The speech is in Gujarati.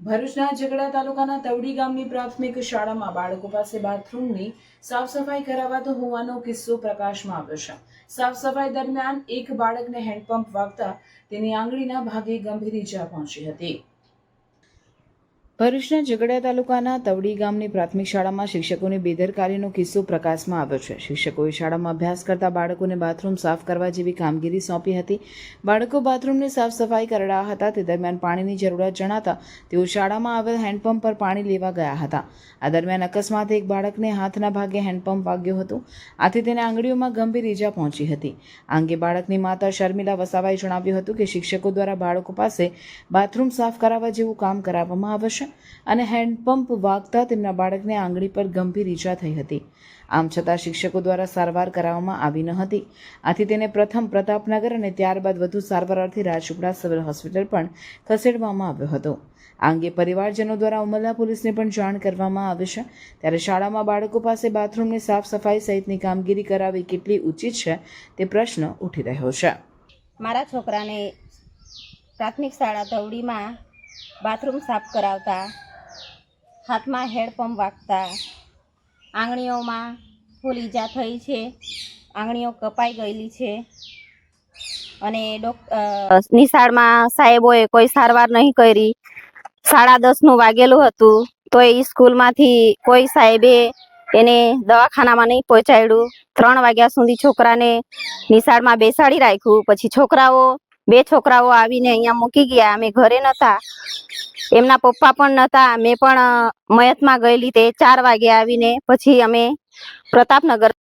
ભરૂચના ઝઘડા તાલુકાના તવડી ગામની પ્રાથમિક શાળામાં બાળકો પાસે બાથરૂમની સાફ સફાઈ કરાવાતો હોવાનો કિસ્સો પ્રકાશમાં આવ્યો છે. સાફ સફાઈ દરમિયાન એક બાળકને હેન્ડપંપ વાગતા તેની આંગળીના ભાગે ગંભીર ઈજા પહોંચી હતી. ભરૂચના ઝઘડા તાલુકાના તવડી ગામની પ્રાથમિક શાળામાં શિક્ષકોની બેદરકારીનો કિસ્સો પ્રકાશમાં આવ્યો છે. શિક્ષકોએ શાળામાં અભ્યાસ કરતા બાળકોને બાથરૂમ સાફ કરવા જેવી કામગીરી સોંપી હતી. બાળકો બાથરૂમની સાફ સફાઈ કરી રહ્યા હતા. તે દરમિયાન પાણીની જરૂરિયાત જણાતા તેઓ શાળામાં આવેલ હેન્ડપંપ પર પાણી લેવા ગયા હતા. આ દરમિયાન અકસ્માતે એક બાળકને હાથના ભાગે હેન્ડપંપ વાગ્યો હતો. આથી તેને આંગળીઓમાં ગંભીર ઈજા પહોંચી હતી. આ અંગે બાળકની માતા શર્મિલા વસાવાએ જણાવ્યું હતું કે શિક્ષકો દ્વારા બાળકો પાસે બાથરૂમ સાફ કરાવવા જેવું કામ કરાવવામાં આવે છે અને હેન્ડપંપ વાગતા તેમના બાળકને આંગળી પર ગંભીર ઈજા થઈ હતી. આમ છતાં શિક્ષકો દ્વારા સારવાર કરાવવામાં આવી ન હતી. આથી તેને પ્રથમ પ્રતાપનગર અને ત્યારબાદ વધુ સારવાર અર્થે રાજપીપળા સિવિલ હોસ્પિટલ પણ ખસેડવામાં આવ્યો હતો. આ અંગે પરિવારજનો દ્વારા ઉમરલા પોલીસને પણ જાણ કરવામાં આવી છે. ત્યારે શાળામાં બાળકો પાસે બાથરૂમની સાફ સફાઈ સહિતની કામગીરી કરાવવી કેટલી ઉચિત છે તે પ્રશ્ન ઉઠી રહ્યો છે. મારા છોકરાને પ્રાથમિક શાળા ધવડીમાં બાથરૂમ સાફ કરાવતા, હાથમાં હેડપંપ વાગતા, આંગળીઓમાં ફૂલ ઈજા થઈ છે, આંગળીઓ કપાઈ ગયેલી છે અને નિશાળમાં સાહેબોએ કોઈ સારવાર નહીં કરી. સાડા દસનું વાગેલું હતું તો એ સ્કૂલમાંથી કોઈ સાહેબે એને દવાખાનામાં નહીં પહોંચાડ્યું. ત્રણ વાગ્યા સુધી છોકરાને નિશાળમાં બેસાડી રાખ્યું. પછી છોકરાઓ બે છોકરાઓ આવીને અહીંયા મૂકી ગયા. અમે ઘરે નહોતા એમના પપ્પા પણ નહોતા મેં પણ મયતમાં ગયેલી તે ચાર વાગે આવીને પછી અમે પ્રતાપનગર